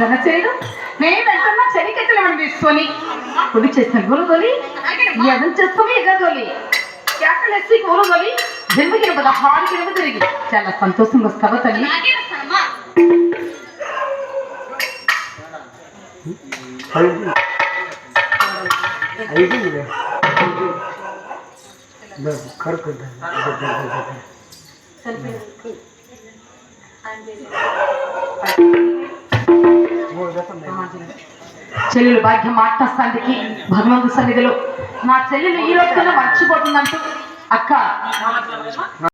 జన చేయడం. మేము వెళ్తున్నా చెలికెత్తలు మనం తీసుకొని. పొడి చేసిన గురుదొలి ఎదం చేస్తాము ఎగదొలి కేకలేసి గురుదొలి. జన్మకి బద హారికి తిరిగి. చాలా సంతోషంగా వస్తావా తల్లి? అలాగే వస్తానమ్మా చెల్లెలు భాగ్యం మాట్లాస్తానికి భగవంతు సన్నిధిలో. నా చెల్లెలు ఈ రోజున మర్చిపోతుందంటూ అక్క.